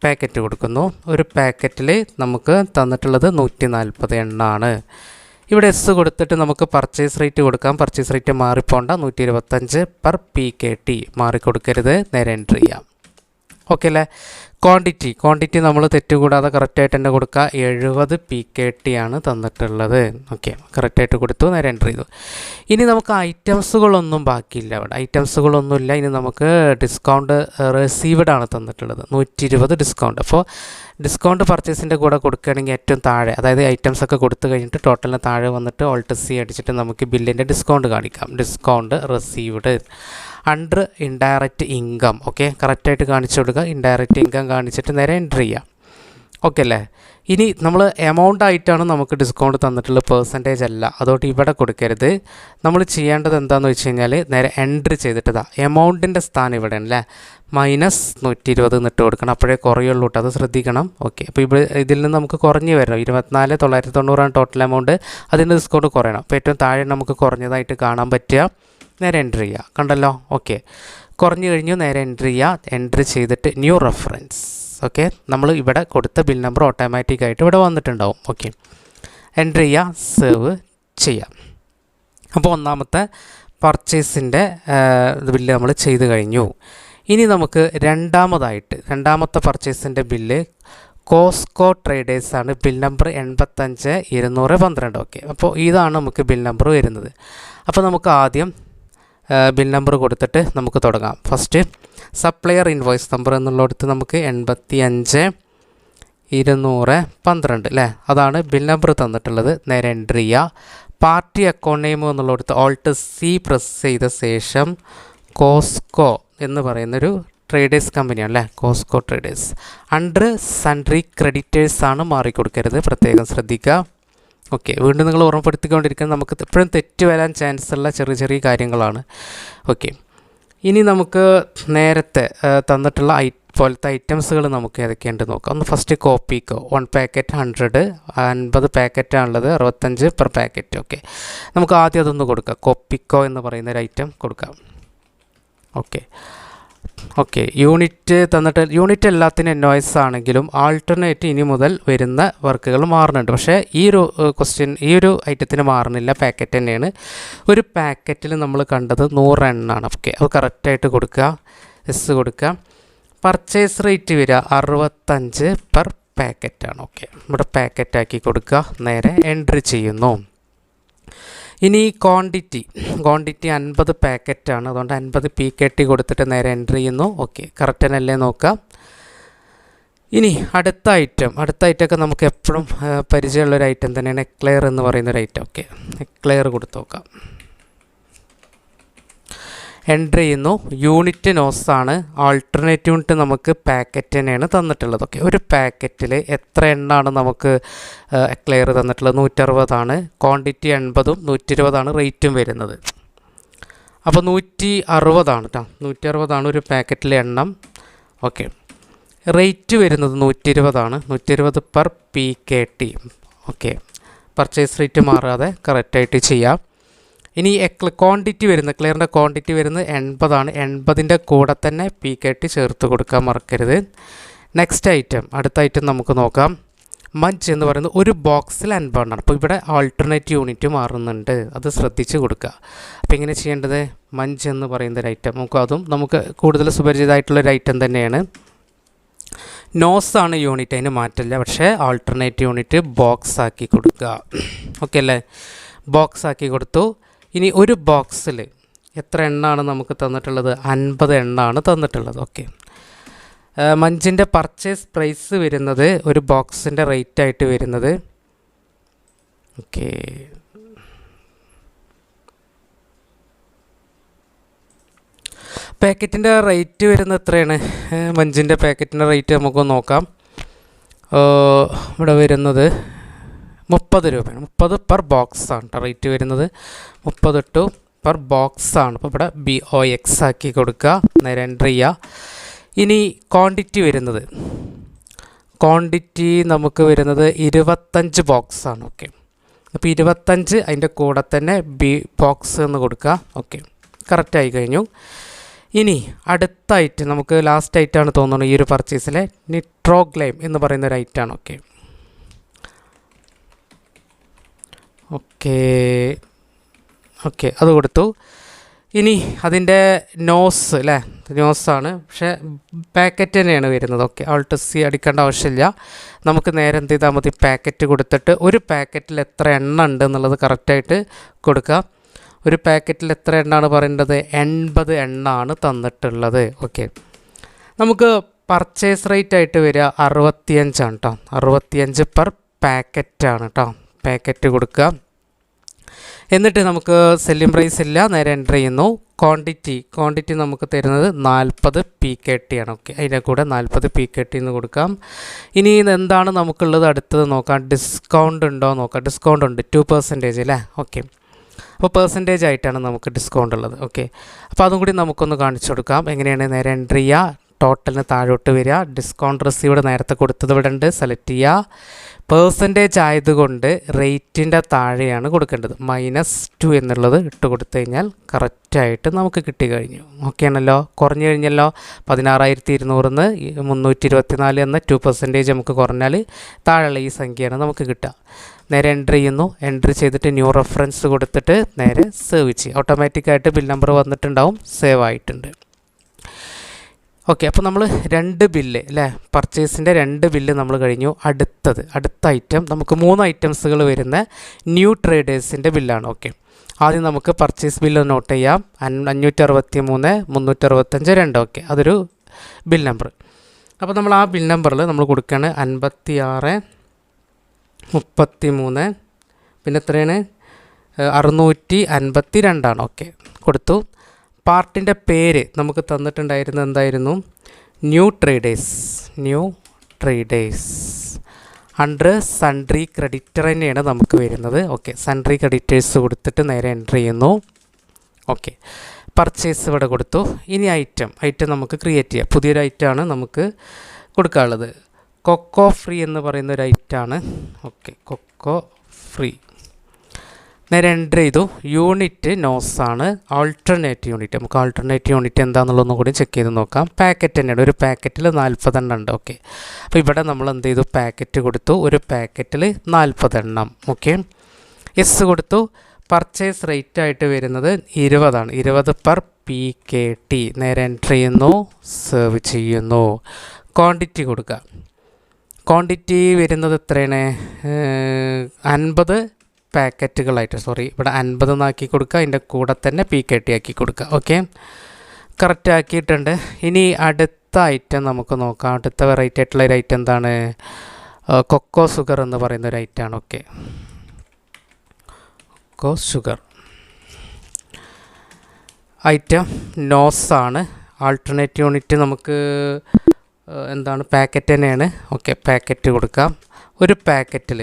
[SPEAKER 1] പാക്കറ്റ് കൊടുക്കുന്നു. ഒരു പാക്കറ്റിൽ നമുക്ക് തന്നിട്ടുള്ളത് നൂറ്റി നാൽപ്പത് എണ്ണാണ്. ഇവിടെ എസ് കൊടുത്തിട്ട് നമുക്ക് പർച്ചേസ് റേറ്റ് കൊടുക്കാം. പർച്ചേസ് റേറ്റ് മാറിപ്പോണ്ട. നൂറ്റി ഇരുപത്തഞ്ച് പെർ പി കെ ടി മാറിക്കൊടുക്കരുത്. നേരെ എൻട്രി ചെയ്യാം. ഓക്കെ അല്ലേ ക്വാണ്ടിറ്റി. ക്വാണ്ടിറ്റി നമ്മൾ തെറ്റുകൂടാതെ കറക്റ്റായിട്ട് തന്നെ കൊടുക്കുക. എഴുപത് പി കെ ടി ആണ് തന്നിട്ടുള്ളത്. ഓക്കെ. കറക്റ്റായിട്ട് കൊടുത്തു. നേരെ എന്റർ ചെയ്തു. ഇനി നമുക്ക് ഐറ്റംസുകളൊന്നും ബാക്കിയില്ല അവിടെ. ഐറ്റംസുകളൊന്നുമില്ല. ഇനി നമുക്ക് ഡിസ്കൗണ്ട് റിസീവ്ഡ് ആണ് തന്നിട്ടുള്ളത്. നൂറ്റി ഇരുപത് ഡിസ്കൗണ്ട് അപ്പോൾ ഡിസ്കൗണ്ട് പർച്ചേസിന്റെ കൂടെ കൊടുക്കുകയാണെങ്കിൽ ഏറ്റവും താഴെ അതായത് ഐറ്റംസ് ഒക്കെ കൊടുത്തു കഴിഞ്ഞിട്ട് ടോട്ടലിന് താഴെ വന്നിട്ട് ഓൾട്ട് സി അടിച്ചിട്ട് നമുക്ക് ബില്ലിന്റെ ഡിസ്കൗണ്ട് കാണിക്കാം. Discount received under indirect income okay കറക്റ്റായിട്ട് കാണിച്ചു കൊടുക്കുക. ഇൻഡയറക്റ്റ് ഇൻകം കാണിച്ചിട്ട് നേരെ എന്റർ ചെയ്യാം ഓക്കെ അല്ലേ? ഇനി നമ്മൾ എമൗണ്ട് ആയിട്ടാണ് നമുക്ക് ഡിസ്കൗണ്ട് തന്നിട്ടുള്ള പേഴ്സന്റേജ് അല്ല. അതുകൊണ്ട് ഇവിടെ കൊടുക്കരുത്. നമ്മൾ ചെയ്യേണ്ടത് എന്താണെന്ന് വെച്ച് കഴിഞ്ഞാൽ നേരെ എൻട്രി ചെയ്തിട്ടതാ എമൗണ്ടിന്റെ സ്ഥാനം ഇവിടെ അല്ലേ? മൈനസ് നൂറ്റി ഇരുപത് എന്നിട്ട് കൊടുക്കണം. അപ്പോഴേ കുറയുള്ളൂ കേട്ടോ അത് ശ്രദ്ധിക്കണം. ഓക്കെ അപ്പോൾ ഇവിടെ ഇതിൽ നിന്ന് നമുക്ക് കുറഞ്ഞ് വരണം. ഇരുപത്തിനാല് തൊള്ളായിരത്തി തൊണ്ണൂറാണ് ടോട്ടൽ എമൗണ്ട് അതിന്റെ ഡിസ്കൗണ്ട് കുറയണം. അപ്പോൾ ഏറ്റവും താഴെ നമുക്ക് കുറഞ്ഞതായിട്ട് കാണാൻ പറ്റുക. നേരെ എൻട്രി ചെയ്യുക കണ്ടല്ലോ? ഓക്കെ കുറഞ്ഞു കഴിഞ്ഞു നേരെ എന്റർ ചെയ്യുക എൻട്രി ചെയ്തിട്ട് ന്യൂ റെഫറൻസ് ഓക്കെ നമ്മൾ ഇവിടെ കൊടുത്ത ബിൽ നമ്പർ ഓട്ടോമാറ്റിക്കായിട്ട് ഇവിടെ വന്നിട്ടുണ്ടാവും. ഓക്കെ എന്റർ ചെയ്യുക സേവ് ചെയ്യാം. അപ്പോൾ ഒന്നാമത്തെ പർച്ചേസിന്റെ ബില്ല് നമ്മൾ ചെയ്ത് കഴിഞ്ഞു. ഇനി നമുക്ക് രണ്ടാമതായിട്ട് രണ്ടാമത്തെ പർച്ചേസിന്റെ ബില്ല് കോസ്കോ ട്രേഡേഴ്സാണ് ബിൽ നമ്പർ എൺപത്തഞ്ച് ഇരുന്നൂറ് പന്ത്രണ്ട്. ഓക്കെ അപ്പോൾ ഇതാണ് നമുക്ക് ബിൽ നമ്പർ വരുന്നത്. അപ്പോൾ നമുക്ക് ആദ്യം ബിൽ നമ്പർ കൊടുത്തിട്ട് നമുക്ക് തുടങ്ങാം. ഫസ്റ്റ് സപ്ലയർ ഇൻവോയ്സ് നമ്പർ എന്നുള്ളിടത്ത് നമുക്ക് എൺപത്തി അഞ്ച് ഇരുന്നൂറ് പന്ത്രണ്ട് അല്ലേ അതാണ് ബിൽ നമ്പർ തന്നിട്ടുള്ളത്. നേരെ എൻട്രി ചെയ്യുക പാർട്ടി അക്കൗണ്ട് നെയിം എന്നുള്ളിടത്ത് ഓൾട്ട് സി പ്രസ് ചെയ്ത ശേഷം കോസ്കോ എന്ന് പറയുന്നൊരു ട്രേഡേഴ്സ് കമ്പനിയാണ് അല്ലേ Cosco traders under sundry creditors ആണ് മാറിക്കൊടുക്കരുത്. പ്രത്യേകം ശ്രദ്ധിക്കുക. ഓക്കെ വീണ്ടും നിങ്ങൾ ഓർമ്മപ്പെടുത്തിക്കൊണ്ടിരിക്കുന്നത് നമുക്ക് എപ്പോഴും തെറ്റ് വരാൻ ചാൻസ് ഉള്ള ചെറിയ ചെറിയ കാര്യങ്ങളാണ്. ഓക്കെ ഇനി നമുക്ക് നേരത്തെ തന്നിട്ടുള്ള ഐ പോലത്തെ ഐറ്റംസുകൾ നമുക്ക് ഏതൊക്കെയുണ്ട് നോക്കാം. ഒന്ന് first Kopiko one packet hundred അൻപത് പാക്കറ്റാണുള്ളത് അറുപത്തഞ്ച് പെർ പാക്കറ്റ് ഓക്കെ നമുക്ക് ആദ്യം അതൊന്ന് കൊടുക്കാം. കോപ്പിക്കോ എന്ന് പറയുന്ന ഒരു ഐറ്റം കൊടുക്കാം. ഓക്കെ ഓക്കെ യൂണിറ്റ് തന്നിട്ട് യൂണിറ്റ് എല്ലാത്തിനും നോയ്സ് ആണെങ്കിലും ആൾട്ടർനേറ്റ് ഇനി മുതൽ വരുന്ന വർക്കുകൾ മാറുന്നുണ്ട്. പക്ഷേ ഈ ഒരു ക്വസ്റ്റ്യൻ ഈ ഒരു ഐറ്റത്തിന് മാറുന്നില്ല. പാക്കറ്റ് തന്നെയാണ്. ഒരു പാക്കറ്റിൽ നമ്മൾ കണ്ടത് നൂറെണ്ണാണ് ഓക്കെ അത് കറക്റ്റായിട്ട് കൊടുക്കുക. എസ് കൊടുക്കുക. പർച്ചേസ് റേറ്റ് വരിക അറുപത്തഞ്ച് പെർ പാക്കറ്റാണ് ഓക്കെ ഇവിടെ പാക്കറ്റാക്കി കൊടുക്കുക. നേരെ എൻട്രി ചെയ്യുന്നു. ഇനി ക്വാണ്ടിറ്റി ക്വാണ്ടിറ്റി അൻപത് പാക്കറ്റാണ്. അതുകൊണ്ട് അൻപത് പി കെ ടി കൊടുത്തിട്ട് നേരെ എൻട്രി ചെയ്യുന്നു. ഓക്കെ കറക്റ്റ് തന്നെയല്ലേ നോക്കാം ഇനി അടുത്ത ഐറ്റം അടുത്ത ഐറ്റമൊക്കെ നമുക്ക് എപ്പോഴും പരിചയമുള്ളൊരു ഐറ്റം തന്നെയാണ് എക്ലെയർ എന്ന് പറയുന്ന ഒരു ഐറ്റം ഓക്കെ എക്ലെയർ കൊടുത്ത് നോക്കാം. എൻട്രി ചെയ്യുന്നു. യൂണിറ്റ് നോസാണ് ആൾട്ടർനേറ്റ് യൂണിറ്റ് നമുക്ക് പാക്കറ്റ് തന്നെയാണ് തന്നിട്ടുള്ളത്. ഓക്കെ ഒരു പാക്കറ്റിൽ എത്ര എണ്ണമാണ് നമുക്ക് എക്ലെയർ തന്നിട്ടുള്ളത്? നൂറ്ററുപതാണ് ക്വാണ്ടിറ്റി എൺപതും നൂറ്റി ഇരുപതാണ് റേറ്റും വരുന്നത്. അപ്പോൾ നൂറ്റി അറുപതാണ് കേട്ടോ നൂറ്റി അറുപതാണ് ഒരു പാക്കറ്റിലെ എണ്ണം. ഓക്കെ റേറ്റ് വരുന്നത് നൂറ്റി ഇരുപതാണ് നൂറ്റി ഇരുപത് per P K T okay purchase rate മാറാതെ കറക്റ്റായിട്ട് ചെയ്യാം. ഇനി ക്വാണ്ടിറ്റി വരുന്നത് ക്ലിയറിന്റെ ക്വാണ്ടിറ്റി വരുന്നത് എൺപതാണ്. എൺപതിന്റെ കൂടെ തന്നെ പി കെ ടി ചേർത്ത് കൊടുക്കാൻ മറക്കരുത്. നെക്സ്റ്റ് ഐറ്റം അടുത്ത ഐറ്റം നമുക്ക് നോക്കാം. മഞ്ച് എന്ന് പറയുന്നത് ഒരു ബോക്സിൽ അൻപതാണ് അപ്പോൾ ഇവിടെ ആൾട്ടർനേറ്റ് യൂണിറ്റ് മാറുന്നുണ്ട്. അത് ശ്രദ്ധിച്ച് കൊടുക്കുക അപ്പോൾ എങ്ങനെ ചെയ്യേണ്ടത്? മഞ്ച് എന്ന് പറയുന്ന ഒരു ഐറ്റം നമുക്ക് അതും നമുക്ക് കൂടുതൽ സുപരിചിതമായിട്ടുള്ള ഒരു ഐറ്റം തന്നെയാണ്. നോസാണ് യൂണിറ്റ് അതിന് മാറ്റില്ല. പക്ഷേ ആൾട്ടർനേറ്റ് യൂണിറ്റ് ബോക്സ് ആക്കി കൊടുക്കുക ഓക്കെ അല്ലേ? ബോക്സ് ആക്കി കൊടുത്തു. ഇനി ഒരു ബോക്സിൽ എത്ര എണ്ണാണ് നമുക്ക് തന്നിട്ടുള്ളത്? അൻപത് എണ്ണാണ് തന്നിട്ടുള്ളത്. ഓക്കെ. മഞ്ചിന്റെ പർച്ചേസ് പ്രൈസ് വരുന്നത് ഒരു ബോക്സിന്റെ റേറ്റ് ആയിട്ട് വരുന്നത്. ഓക്കെ. പാക്കറ്റിന്റെ റേറ്റ് വരുന്നത് എത്രയാണ്? മഞ്ചിന്റെ പാക്കറ്റിന്റെ റേറ്റ് നമുക്ക് നോക്കാം. ഇവിടെ വരുന്നത് മുപ്പത് രൂപയാണ്. മുപ്പത് പെർ ബോക്സ് ആണ് റേറ്റ് വരുന്നത്. മുപ്പത് ടു പെർ ബോക്സ് ആണ്. അപ്പോൾ ഇവിടെ ബി ഒ എക്സ് ആക്കി കൊടുക്കുക. നേരെ എന്റർ ചെയ്യുക ഇനി ക്വാണ്ടിറ്റി വരുന്നത്. ക്വാണ്ടിറ്റി നമുക്ക് വരുന്നത് ഇരുപത്തഞ്ച് ബോക്സ് ആണ്. ഓക്കെ അപ്പോൾ ഇരുപത്തഞ്ച് അതിന്റെ കൂടെ തന്നെ ബി ബോക്സ് എന്ന് കൊടുക്കുക. ഓക്കെ കറക്റ്റായി കഴിഞ്ഞു. ഇനി അടുത്ത ഐറ്റം നമുക്ക് ലാസ്റ്റ് ഐറ്റമാണ് തോന്നുന്നത് ഈ ഒരു പർച്ചേസിലെ നിട്രോഗ്ലൈം എന്ന് പറയുന്ന ഒരു ഐറ്റമാണ് ഓക്കെ ഓക്കെ. ഓക്കെ അത് കൊടുത്തു. ഇനി അതിന്റെ നോസ് അല്ലേ നോസാണ്. പക്ഷേ പാക്കറ്റ് തന്നെയാണ് വരുന്നത്. ഓക്കെ ആൾട്ട് സി അടിക്കേണ്ട ആവശ്യമില്ല. നമുക്ക് നേരെ എന്ത് ചെയ്താൽ മതി? പാക്കറ്റ് കൊടുത്തിട്ട് ഒരു പാക്കറ്റിൽ എത്ര എണ്ണ ഉണ്ട് എന്നുള്ളത് കറക്റ്റായിട്ട് കൊടുക്കുക. ഒരു പാക്കറ്റിൽ എത്ര എണ്ണാണ് പറയേണ്ടത്? എൺപത് എണ്ണാണ് തന്നിട്ടുള്ളത്. ഓക്കെ. നമുക്ക് പർച്ചേസ് റേറ്റ് ആയിട്ട് വരിക അറുപത്തിയഞ്ചാണ് കേട്ടോ അറുപത്തിയഞ്ച് പെർ പാക്കറ്റാണ് കേട്ടോ പാക്കറ്റ് കൊടുക്കുക. എന്നിട്ട് നമുക്ക് സെല്ലിംഗ് പ്രൈസ് ഇല്ല. നേരെ എന്റർ ചെയ്യുന്നു. ക്വാണ്ടിറ്റി ക്വാണ്ടിറ്റി നമുക്ക് തരുന്നത് നാൽപ്പത് പി കെ ടി ആണ്. ഓക്കെ അതിന്റെ കൂടെ നാൽപ്പത് പി കെ ടി എന്ന് കൊടുക്കാം. ഇനി എന്താണ് നമുക്കുള്ളത്? അടുത്തത് നോക്കാം. ഡിസ്കൗണ്ട് ഉണ്ടോ നോക്കാം. ഡിസ്കൗണ്ട് ഉണ്ട്. ടു പെർസെന്റേജ് അല്ലേ? ഓക്കെ അപ്പോൾ പെർസെന്റേജ് ആയിട്ടാണ് നമുക്ക് ഡിസ്കൗണ്ട് ഉള്ളത്. ഓക്കെ അപ്പോൾ അതും കൂടി നമുക്കൊന്ന് കാണിച്ചു കൊടുക്കാം. എങ്ങനെയാണ്? നേരെ എന്റർ ചെയ്യുക. ടോട്ടലിന് താഴോട്ട് വരിക. ഡിസ്കൗണ്ട് റിസീവ്ഡ് നേരത്തെ കൊടുത്തത് ഇവിടെ ഉണ്ട് സെലക്ട് ചെയ്യുക. പേഴ്സന്റേജ് ആയതുകൊണ്ട് റേറ്റിന്റെ താഴെയാണ് കൊടുക്കേണ്ടത്. മൈനസ് ടു എന്നുള്ളത് ഇട്ട് കൊടുത്തു കഴിഞ്ഞാൽ കറക്റ്റായിട്ട് നമുക്ക് കിട്ടി കഴിഞ്ഞു. ഓക്കെ ആണല്ലോ? കുറഞ്ഞു കഴിഞ്ഞല്ലോ? പതിനാറായിരത്തി ഇരുന്നൂറിന്ന് മുന്നൂറ്റി ഇരുപത്തി നാല് എന്ന ടു പെർസെന്റേജ് നമുക്ക് കുറഞ്ഞാൽ താഴെയുള്ള ഈ സംഖ്യയാണ് നമുക്ക് കിട്ടുക. നേരെ എൻട്രി ചെയ്യുന്നു. എൻട്രി ചെയ്തിട്ട് ന്യൂ റെഫറൻസ് കൊടുത്തിട്ട് നേരെ സേവ് ചെയ്യും ഓട്ടോമാറ്റിക്കായിട്ട് ബിൽ നമ്പർ വന്നിട്ടുണ്ടാവും. സേവ് ആയിട്ടുണ്ട്. ഓക്കെ അപ്പോൾ നമ്മൾ രണ്ട് ബില്ല് അല്ലേ? പർച്ചേസിന്റെ രണ്ട് ബില്ല് നമ്മൾ കഴിഞ്ഞു. അടുത്തത് അടുത്ത ഐറ്റം നമുക്ക് മൂന്ന് ഐറ്റംസുകൾ വരുന്ന ന്യൂ ട്രേഡേഴ്സിന്റെ ബില്ലാണ്. ഓക്കെ. ആദ്യം നമുക്ക് പർച്ചേസ് ബില്ല് നോട്ട് ചെയ്യാം. അഞ്ഞൂറ്റി അറുപത്തി മൂന്ന് മുന്നൂറ്ററുപത്തഞ്ച് രണ്ട്. ഓക്കെ അതൊരു ബിൽ നമ്പർ അപ്പോൾ നമ്മൾ ആ ബിൽ നമ്പറിൽ നമ്മൾ കൊടുക്കുകയാണ് അൻപത്തി ആറ് മുപ്പത്തി മൂന്ന് പിന്നെ എത്രയാണ്? അറുന്നൂറ്റി അൻപത്തി രണ്ടാണ് ഓക്കെ കൊടുത്തു. പാർട്ടിന്റെ പേര് നമുക്ക് തന്നിട്ടുണ്ടായിരുന്നത് എന്തായിരുന്നു? New traders. New traders. Under sundry creditor തന്നെയാണ് നമുക്ക് വരുന്നത്. ഓക്കെ സൺട്രി ക്രെഡിറ്റേഴ്സ് കൊടുത്തിട്ട് നേരെ എന്റർ ചെയ്യുന്നു. ഓക്കെ പർച്ചേസ് ഇവിടെ കൊടുത്തു. ഇനി ഐറ്റം ഐറ്റം നമുക്ക് ക്രിയേറ്റ് ചെയ്യാം. പുതിയൊരു ഐറ്റമാണ് നമുക്ക് കൊടുക്കാനുള്ളത്. കൊക്കോ ഫ്രീ എന്ന് പറയുന്ന ഒരു ഐറ്റമാണ്. Okay cocoa free. നേരെ എന്റർ ചെയ്തു. യൂണിറ്റ് നോസ് ആണ്. ആൾട്ടർനേറ്റ് യൂണിറ്റ് നമുക്ക് ആൾട്ടർനേറ്റ് യൂണിറ്റ് എന്താണെന്നുള്ളതൊന്നും കൂടി ചെക്ക് ചെയ്ത് നോക്കാം. പാക്കറ്റ് തന്നെയാണ്. ഒരു പാക്കറ്റിൽ നാൽപ്പതെണ്ണം ഉണ്ട്. ഓക്കെ അപ്പോൾ ഇവിടെ നമ്മൾ എന്ത് ചെയ്തു? പാക്കറ്റ് കൊടുത്തു. ഒരു പാക്കറ്റിൽ നാൽപ്പതെണ്ണം ഓക്കെ എസ് കൊടുത്തു. പർച്ചേസ് റേറ്റ് ആയിട്ട് വരുന്നത് ഇരുപതാണ്. ഇരുപത് പെർ പി കെ ടി നേരെ എന്റർ ചെയ്യുന്നു. സെർവ് ചെയ്യുന്നു. ക്വാണ്ടിറ്റി കൊടുക്കുക. ക്വാണ്ടിറ്റി വരുന്നത് എത്രയാണ്? അൻപത് പാക്കറ്റുകളായിട്ട് സോറി ഇവിടെ അൻപത് കൊടുക്കുക അതിന്റെ കൂടെ തന്നെ പി കെ ടി ആക്കി കൊടുക്കുക ഓക്കെ കറക്റ്റ് ആക്കിയിട്ടുണ്ട്. ഇനി അടുത്ത ഐറ്റം നമുക്ക് നോക്കാം. അടുത്ത വെറൈറ്റി ആയിട്ടുള്ള ഒരു ഐറ്റം എന്താണ്? കൊക്കോ സുഗർ എന്ന് പറയുന്ന ഒരു ഐറ്റമാണ് ഓക്കെ കൊക്കോ ഷുഗർ ഐറ്റം നോസാണ് ആൾട്ടർനേറ്റ് യൂണിറ്റ് നമുക്ക് എന്താണ്? പാക്കറ്റ് തന്നെയാണ്. ഓക്കെ പാക്കറ്റ് കൊടുക്കാം. ഒരു പാക്കറ്റിൽ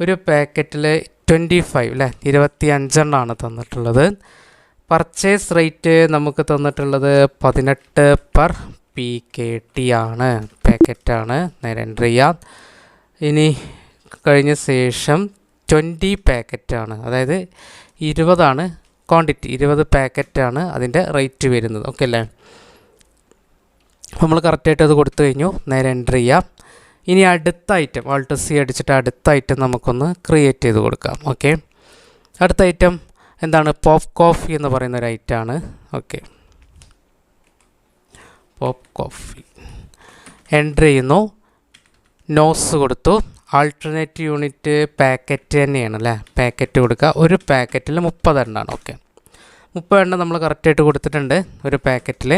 [SPEAKER 1] ഒരു പാക്കറ്റിൽ ട്വന്റി ഫൈവ് അല്ലേ ഇരുപത്തി അഞ്ചെണ്ണമാണ് തന്നിട്ടുള്ളത്. പർച്ചേസ് റേറ്റ് നമുക്ക് തന്നിട്ടുള്ളത് പതിനെട്ട് പെർ പി കെ ടി ആണ്. പാക്കറ്റാണ് നേരെ എന്റർ ചെയ്യാം. ഇനി കഴിഞ്ഞ ശേഷം ട്വന്റി പാക്കറ്റാണ് അതായത് ഇരുപതാണ് ക്വാണ്ടിറ്റി ഇരുപത് പാക്കറ്റാണ് അതിന്റെ റേറ്റ് വരുന്നത്. ഓക്കെ അല്ലേ നമ്മൾ കറക്റ്റായിട്ട് അത് കൊടുത്തു കഴിഞ്ഞു. നേരെ എന്റർ ചെയ്യാം. ഇനി അടുത്ത ഐറ്റം ആൾട്ട് സി അടിച്ചിട്ട് അടുത്ത ഐറ്റം നമുക്കൊന്ന് ക്രിയേറ്റ് ചെയ്ത് കൊടുക്കാം ഓക്കെ അടുത്ത ഐറ്റം എന്താണ്? പോപ്പ് കോഫി എന്ന് പറയുന്ന ഒരു ഐറ്റമാണ് ഓക്കെ പോപ്പ് കോഫി എന്റർ ചെയ്യുന്നു. നോസ് കൊടുത്തു. ആൾട്ടർനേറ്റ് യൂണിറ്റ് പാക്കറ്റ് തന്നെയാണ് അല്ലേ? പാക്കറ്റ് കൊടുക്കുക. ഒരു പാക്കറ്റിൽ മുപ്പതെണ്ണമാണ് ഓക്കെ മുപ്പതെണ്ണം നമ്മൾ കറക്റ്റായിട്ട് കൊടുത്തിട്ടുണ്ട് ഒരു പാക്കറ്റിൽ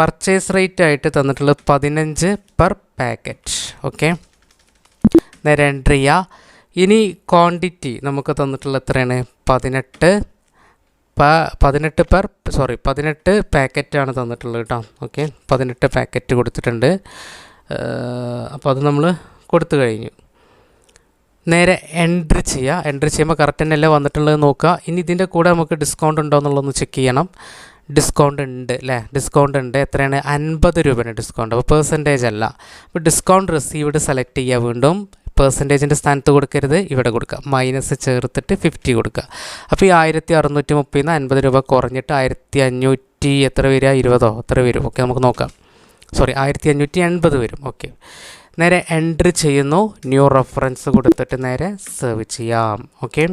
[SPEAKER 1] പർച്ചേസ് റേറ്റ് ആയിട്ട് തന്നിട്ടുള്ളത് പതിനഞ്ച് പെർ പാക്കറ്റ് ഓക്കെ നേരെ എൻട്രി ചെയ്യുക ഇനി ക്വാണ്ടിറ്റി നമുക്ക് തന്നിട്ടുള്ള എത്രയാണ്? പതിനെട്ട് പതിനെട്ട് പെർ സോറി പതിനെട്ട് പാക്കറ്റാണ് തന്നിട്ടുള്ളത് കേട്ടോ ഓക്കെ പതിനെട്ട് പാക്കറ്റ് കൊടുത്തിട്ടുണ്ട്. അപ്പോൾ അത് നമ്മൾ കൊടുത്തു കഴിഞ്ഞു. നേരെ എൻട്രി ചെയ്യുക എൻട്രി ചെയ്യുമ്പോൾ കറക്റ്റ് തന്നെയല്ലേ വന്നിട്ടുള്ളത് നോക്കുക. ഇനി ഇതിന്റെ കൂടെ നമുക്ക് ഡിസ്കൗണ്ട് ഉണ്ടോ എന്നുള്ളതൊന്ന് ചെക്ക് ചെയ്യണം. ഡിസ്കൗണ്ട് ഉണ്ട് അല്ലേ ഡിസ്കൗണ്ട് ഉണ്ട്. എത്രയാണ്? അൻപത് രൂപയാണ് ഡിസ്കൗണ്ട് അപ്പോൾ പേഴ്സന്റേജ് അല്ല. അപ്പോൾ ഡിസ്കൗണ്ട് റിസീവ്ഡ് സെലക്ട് ചെയ്യുക വീണ്ടും. പേഴ്സന്റേജിന്റെ സ്ഥാനത്ത് കൊടുക്കരുത്. ഇവിടെ കൊടുക്കുക. മൈനസ് ചേർത്തിട്ട് ഫിഫ്റ്റി കൊടുക്കുക. അപ്പോൾ ഈ ആയിരത്തി അറുന്നൂറ്റി മുപ്പതിൽ നിന്ന് അൻപത് രൂപ കുറഞ്ഞിട്ട് ആയിരത്തി അഞ്ഞൂറ്റി എത്ര വരിക? ഇരുപതോ? എത്ര വരും? ഓക്കെ നമുക്ക് നോക്കാം. സോറി ആയിരത്തി അഞ്ഞൂറ്റി എൺപത് വരും. ഓക്കെ. നേരെ എൻട്രി ചെയ്യുന്നു. ന്യൂ റെഫറൻസ് കൊടുത്തിട്ട് നേരെ സെർവ് ചെയ്യാം. ഓക്കെ.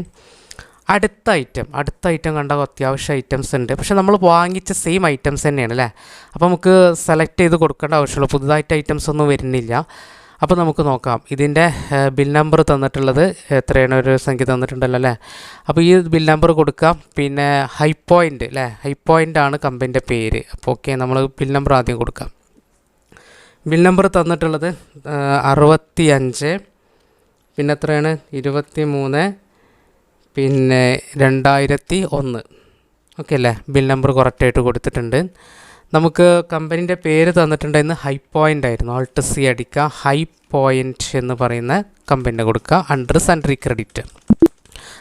[SPEAKER 1] അടുത്ത ഐറ്റം അടുത്ത ഐറ്റം കണ്ട? അത്യാവശ്യം ഐറ്റംസ് ഉണ്ട്. പക്ഷെ നമ്മൾ വാങ്ങിച്ച സെയിം ഐറ്റംസ് തന്നെയാണ് അല്ലേ? അപ്പോൾ നമുക്ക് സെലക്ട് ചെയ്ത് കൊടുക്കേണ്ട ആവശ്യമുള്ളൂ. പുതുതായിട്ട് ഐറ്റംസ് ഒന്നും വരുന്നില്ല. അപ്പോൾ നമുക്ക് നോക്കാം. ഇതിന്റെ ബിൽ നമ്പർ തന്നിട്ടുള്ളത് എത്രയാണ്? ഒരു സംഖ്യ തന്നിട്ടുണ്ടല്ലോ അല്ലേ? അപ്പോൾ ഈ ബിൽ നമ്പർ കൊടുക്കാം. പിന്നെ ഹൈ പോയിന്റ് അല്ലേ? ഹൈ പോയിന്റ് ആണ് കമ്പനിന്റെ പേര്. അപ്പോൾ ഓക്കെ നമ്മൾ ബിൽ നമ്പർ ആദ്യം കൊടുക്കാം. ബിൽ നമ്പർ തന്നിട്ടുള്ളത് അറുപത്തി അഞ്ച് പിന്നെ എത്രയാണ്? ഇരുപത്തി മൂന്ന് പിന്നെ രണ്ടായിരത്തി ഒന്ന് ഓക്കെ അല്ലേ? ബിൽ നമ്പർ കറക്റ്റായിട്ട് കൊടുത്തിട്ടുണ്ട്. നമുക്ക് കമ്പനീന്റെ പേര് തന്നിട്ടുണ്ടായിരുന്നു ഹൈ പോയിന്റ് ആയിരുന്നു. ആൾട്ട് സി അടിക്കുക ഹൈ പോയിന്റ് എന്ന് പറയുന്ന കമ്പനിയുടെ കൊടുക്കുക അണ്ടർ സൺട്രി ക്രെഡിറ്റ്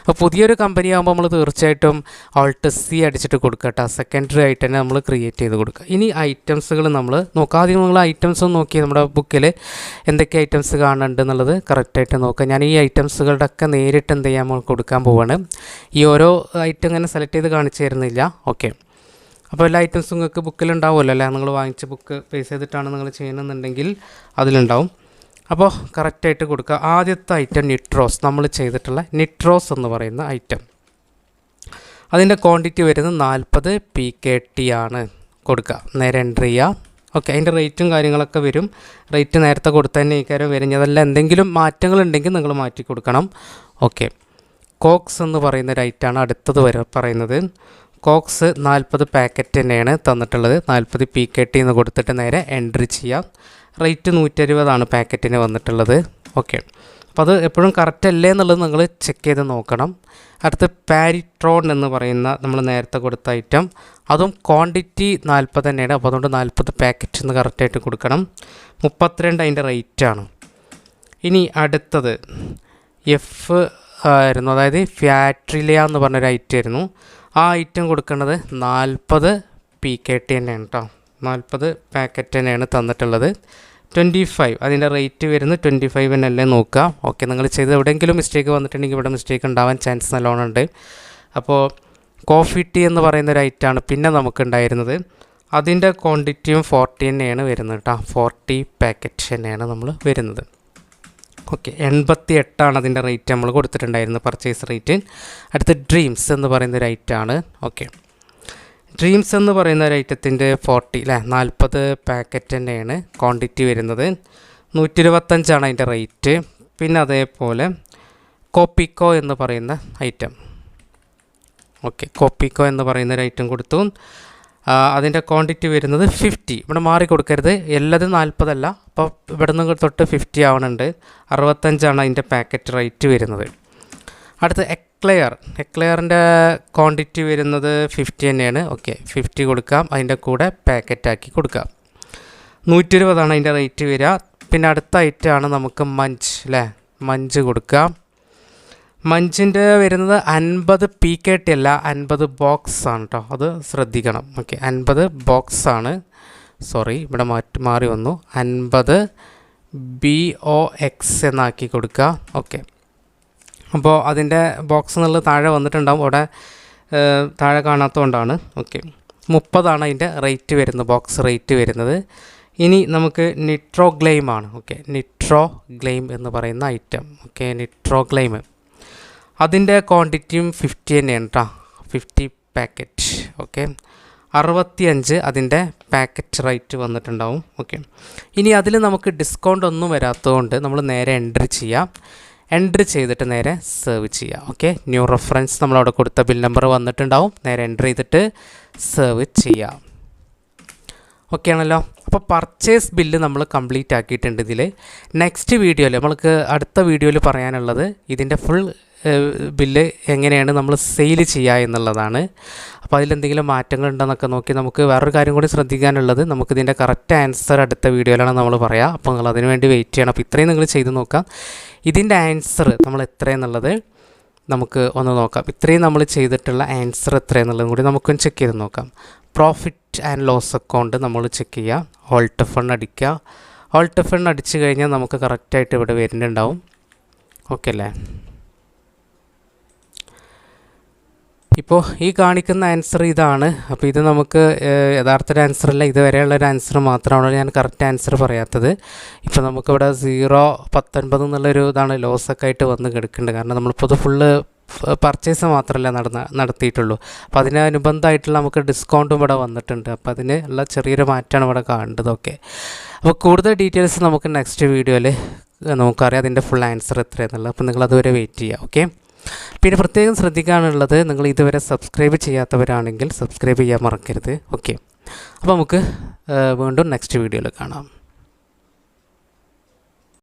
[SPEAKER 1] അപ്പോൾ പുതിയൊരു കമ്പനി ആകുമ്പോൾ നമ്മൾ തീർച്ചയായിട്ടും ഓൾട്ട് സി അടിച്ചിട്ട് കൊടുക്കുക കേട്ടോ സെക്കൻഡറി ആയിട്ട് തന്നെ നമ്മൾ ക്രിയേറ്റ് ചെയ്ത് കൊടുക്കുക. ഇനി ഐറ്റംസുകൾ നമ്മൾ നോക്കുക. ആദ്യം നമ്മൾ ഐറ്റംസ് നോക്കി നമ്മുടെ ബുക്കിൽ എന്തൊക്കെ ഐറ്റംസ് കാണുന്നുണ്ട് എന്നുള്ളത് കറക്റ്റായിട്ട് നോക്കുക. ഞാൻ ഈ ഐറ്റംസുകളുടെ ഒക്കെ നേരിട്ട് എന്ത് ചെയ്യാൻ കൊടുക്കാൻ പോവാണ്. ഈ ഓരോ ഐറ്റം ഇങ്ങനെ സെലക്ട് ചെയ്ത് കാണിച്ചു തരുന്നില്ല. ഓക്കെ അപ്പോൾ എല്ലാ ഐറ്റംസും നിങ്ങൾക്ക് ബുക്കിലുണ്ടാവുമല്ലോ അല്ലേ? നിങ്ങൾ വാങ്ങിച്ച ബുക്ക് പേസ് ചെയ്തിട്ടാണ് നിങ്ങൾ ചെയ്യുന്നുണ്ടെങ്കിൽ അതിലുണ്ടാവും. അപ്പോൾ കറക്റ്റായിട്ട് കൊടുക്കുക ആദ്യത്തെ ഐറ്റം നിട്രോസ് നമ്മൾ ചെയ്തിട്ടുള്ള നിട്രോസ് എന്ന് പറയുന്ന ഐറ്റം അതിന്റെ ക്വാണ്ടിറ്റി വരുന്നത് നാൽപ്പത് പി കെ ടി ആണ് കൊടുക്കുക നേരെ എൻട്രി ചെയ്യുക ഓക്കെ അതിന്റെ റേറ്റും കാര്യങ്ങളൊക്കെ വരും. റേറ്റ് നേരത്തെ കൊടുത്ത തന്നെ ഈ കാര്യം വരും. അതല്ല എന്തെങ്കിലും മാറ്റങ്ങളുണ്ടെങ്കിൽ നിങ്ങൾ മാറ്റി കൊടുക്കണം. ഓക്കെ കോക്സ് എന്ന് പറയുന്ന ഒരു ഐറ്റാണ് അടുത്തത് വരെ പറയുന്നത്. കോക്സ് നാൽപ്പത് പാക്കറ്റ് തന്നെയാണ് തന്നിട്ടുള്ളത്. നാൽപ്പത് പി കെ ടി എന്ന് കൊടുത്തിട്ട് നേരെ എൻട്രി ചെയ്യാം. റേറ്റ് നൂറ്റി അറുപതാണ് പാക്കറ്റിന് വന്നിട്ടുള്ളത്. ഓക്കെ. അപ്പോൾ അത് എപ്പോഴും കറക്റ്റ് അല്ലേ എന്നുള്ളത് നിങ്ങൾ ചെക്ക് ചെയ്ത് നോക്കണം. അടുത്ത് പാരിട്രോൺ എന്ന് പറയുന്ന നമ്മൾ നേരത്തെ കൊടുത്ത ഐറ്റം അതും ക്വാണ്ടിറ്റി നാൽപ്പത് തന്നെയാണ്. അപ്പോൾ അതുകൊണ്ട് നാൽപ്പത് പാക്കറ്റ് എന്ന് കറക്റ്റായിട്ട് കൊടുക്കണം. മുപ്പത്തിരണ്ട് അതിന്റെ റേറ്റാണ് ഇനി അടുത്തത് എഫ് ആയിരുന്നു. അതായത് ഫാട്രിലിയ എന്ന് പറഞ്ഞൊരു ഐറ്റം ആയിരുന്നു. ആ ഐറ്റം കൊടുക്കേണ്ടത് നാൽപ്പത് പി കെ ടി തന്നെയാണ് കേട്ടോ നാൽപ്പത് പാക്കറ്റ് തന്നെയാണ് തന്നിട്ടുള്ളത്. ട്വന്റി ഫൈവ് അതിന്റെ റേറ്റ് വരുന്നത് ട്വന്റി ഫൈവ് തന്നെയല്ലേ നോക്കുക. ഓക്കെ നിങ്ങൾ ചെയ്ത് എവിടെയെങ്കിലും മിസ്റ്റേക്ക് വന്നിട്ടുണ്ടെങ്കിൽ ഇവിടെ മിസ്റ്റേക്ക് ഉണ്ടാവാൻ ചാൻസ് നല്ലോണം ഉണ്ട്. അപ്പോൾ കോഫി ടീ എന്ന് പറയുന്ന ഒരു ഐറ്റമാണ് പിന്നെ നമുക്ക് ഉണ്ടായിരുന്നത്. അതിന്റെ ക്വാണ്ടിറ്റിയും ഫോർട്ടി തന്നെയാണ് വരുന്നത് കേട്ടോ ഫോർട്ടി പാക്കറ്റ് തന്നെയാണ് നമ്മൾ വരുന്നത്. ഓക്കെ എൺപത്തി എട്ടാണ് അതിന്റെ റേറ്റ് നമ്മൾ കൊടുത്തിട്ടുണ്ടായിരുന്നത് പർച്ചേസ് റേറ്റ് അടുത്ത് ഡ്രീംസ് എന്ന് പറയുന്ന ഒരു ഐറ്റമാണ് ഓക്കെ ഡ്രീംസ് എന്ന് പറയുന്ന ഒരു ഐറ്റത്തിന്റെ ഫോർട്ടി അല്ലേ നാൽപ്പത് പാക്കറ്റ് തന്നെയാണ് ക്വാണ്ടിറ്റി വരുന്നത്. നൂറ്റി ഇരുപത്തഞ്ചാണ് അതിന്റെ റേറ്റ്. പിന്നെ അതേപോലെ കോപ്പിക്കോ എന്ന് പറയുന്ന ഐറ്റം. ഓക്കെ കോപ്പിക്കോ എന്ന് പറയുന്ന ഒരു ഐറ്റം കൊടുത്തു. അതിന്റെ ക്വാണ്ടിറ്റി വരുന്നത് ഫിഫ്റ്റി. ഇവിടെ മാറി കൊടുക്കരുത്. എല്ലാതും നാൽപ്പതല്ല. അപ്പോൾ ഇവിടെ നിന്ന് തൊട്ട് ഫിഫ്റ്റി ആവണുണ്ട്. അറുപത്തഞ്ചാണ് അതിന്റെ പാക്കറ്റ് റേറ്റ് വരുന്നത്. അടുത്ത് എക്ലെയർ എക്ലെയറിന്റെ ക്വാണ്ടിറ്റി വരുന്നത് ഫിഫ്റ്റി തന്നെയാണ്. ഓക്കെ ഫിഫ്റ്റി കൊടുക്കാം. അതിന്റെ കൂടെ പാക്കറ്റാക്കി കൊടുക്കാം. നൂറ്റി ഇരുപതാണ് അതിന്റെ റേറ്റ് വരിക. പിന്നെ അടുത്ത ഐറ്റമാണ് നമുക്ക് മഞ്ച് അല്ലേ മഞ്ച് കൊടുക്കാം. മഞ്ചിന്റെ വരുന്നത് അൻപത് പി കെ ടി അല്ല അൻപത് ബോക്സ് ആണ് കേട്ടോ അത് ശ്രദ്ധിക്കണം. ഓക്കെ അൻപത് ബോക്സ് ആണ്. സോറി ഇവിടെ മാറ്റി മാറി വന്നു. അൻപത് ബി ഒ എക്സ് എന്നാക്കി കൊടുക്കുക ഓക്കെ അപ്പോൾ അതിന്റെ ബോക്സ് എന്നുള്ളത് താഴെ വന്നിട്ടുണ്ടാവും. അവിടെ താഴെ കാണാത്തതുകൊണ്ടാണ്. ഓക്കെ. മുപ്പതാണ് അതിന്റെ റേറ്റ് വരുന്നത് ബോക്സ് റേറ്റ് വരുന്നത്. ഇനി നമുക്ക് നിട്രോ ആണ്. ഓക്കെ. നിട്രോ ഗ്ലെയിം എന്ന് പറയുന്ന ഐറ്റം ഓക്കെ നിട്രോ ഗ്ലെയിം അതിന്റെ ക്വാണ്ടിറ്റിയും ഫിഫ്റ്റി തന്നെയാണ് കേട്ടോ ഫിഫ്റ്റി പാക്കറ്റ് ഓക്കെ. അറുപത്തിയഞ്ച് അതിന്റെ പാക്കറ്റ് റേറ്റ് വന്നിട്ടുണ്ടാവും. ഓക്കെ. ഇനി അതിൽ നമുക്ക് ഡിസ്കൗണ്ട് ഒന്നും വരാത്തതുകൊണ്ട് നമ്മൾ നേരെ എൻട്രി ചെയ്യാം. എൻട്രി ചെയ്തിട്ട് നേരെ സെർവ് ചെയ്യുക ഓക്കെ ന്യൂ റെഫറൻസ് നമ്മളവിടെ കൊടുത്ത ബിൽ നമ്പർ വന്നിട്ടുണ്ടാവും. നേരെ എൻട്രി ചെയ്തിട്ട് സെർവ് ചെയ്യുക ഓക്കെ ആണല്ലോ? അപ്പോൾ പർച്ചേസ് ബില്ല് നമ്മൾ കംപ്ലീറ്റ് ആക്കിയിട്ടുണ്ട് ഇതിൽ നെക്സ്റ്റ് വീഡിയോയിൽ നമ്മൾക്ക് അടുത്ത വീഡിയോയിൽ പറയാനുള്ളത് ഇതിന്റെ ഫുൾ ബില്ല് എങ്ങനെയാണ് നമ്മൾ സെയിൽ ചെയ്യുക എന്നുള്ളതാണ്. അപ്പോൾ അതിലെന്തെങ്കിലും മാറ്റങ്ങൾ ഉണ്ടെന്നൊക്കെ നോക്കി നമുക്ക് വേറൊരു കാര്യം കൂടി ശ്രദ്ധിക്കാനുള്ളത് നമുക്കിതിന്റെ കറക്റ്റ് ആൻസർ അടുത്ത വീഡിയോയിലാണ് നമ്മൾ പറയുക അപ്പോൾ നിങ്ങൾ അതിന് വേണ്ടി വെയിറ്റ് ചെയ്യണം. അപ്പോൾ ഇത്രയും നിങ്ങൾ ചെയ്ത് നോക്കാം. ഇതിന്റെ ആൻസർ നമ്മൾ എത്രയെന്നുള്ളത് നമുക്ക് ഒന്ന് നോക്കാം. ഇത്രയും നമ്മൾ ചെയ്തിട്ടുള്ള ആൻസർ എത്രയെന്നുള്ളതും കൂടി നമുക്കൊന്ന് ചെക്ക് ചെയ്ത് നോക്കാം. പ്രോഫിറ്റ് ആൻഡ് ലോസ് അക്കൗണ്ട് നമ്മൾ ചെക്ക് ചെയ്യുക ഓൾട്ട് ഫണ്ട് അടിക്കുക. ഓൾട്ട് ഫണ്ട് അടിച്ചു കഴിഞ്ഞാൽ നമുക്ക് കറക്റ്റായിട്ട് ഇവിടെ വരുന്നുണ്ടാവും. ഓക്കെ അല്ലേ? ഇപ്പോൾ ഈ കാണിക്കുന്ന ആൻസർ ഇതാണ്. അപ്പോൾ ഇത് നമുക്ക് യഥാർത്ഥ ഒരു ആൻസർ അല്ല ഇതുവരെയുള്ള ഒരു ആൻസർ മാത്രമാണ് ഞാൻ കറക്റ്റ് ആൻസർ പറയാത്തത്. ഇപ്പോൾ നമുക്കിവിടെ സീറോ പത്തൊൻപത് എന്നുള്ളൊരു ഇതാണ് ലോസൊക്കെ ആയിട്ട് വന്ന് കിടക്കുന്നുണ്ട്. കാരണം നമ്മളിപ്പോൾ ഇത് ഫുള്ള് പർച്ചേസ് മാത്രമല്ല നടന്ന നടത്തിയിട്ടുള്ളൂ. അപ്പോൾ അതിനനുബന്ധമായിട്ടുള്ള നമുക്ക് ഡിസ്കൗണ്ടും ഇവിടെ വന്നിട്ടുണ്ട്. അപ്പോൾ അതിന് ഉള്ള ചെറിയൊരു മാറ്റമാണ് ഇവിടെ കാണേണ്ടതൊക്കെ അപ്പോൾ കൂടുതൽ ഡീറ്റെയിൽസ് നമുക്ക് നെക്സ്റ്റ് വീഡിയോയിൽ നമുക്കറിയാം അതിന്റെ ഫുൾ ആൻസർ എത്രയെന്നുള്ളത്. അപ്പോൾ നിങ്ങൾ അതുവരെ വെയിറ്റ് ചെയ്യുക ഓക്കെ. പിന്നെ പ്രത്യേകം ശ്രദ്ധിക്കാനുള്ളത് നിങ്ങൾ ഇതുവരെ സബ്സ്ക്രൈബ് ചെയ്യാത്തവരാണെങ്കിൽ സബ്സ്ക്രൈബ് ചെയ്യാൻ മറക്കരുത്. ഓക്കെ അപ്പോൾ നമുക്ക് വീണ്ടും നെക്സ്റ്റ് വീഡിയോയിൽ കാണാം.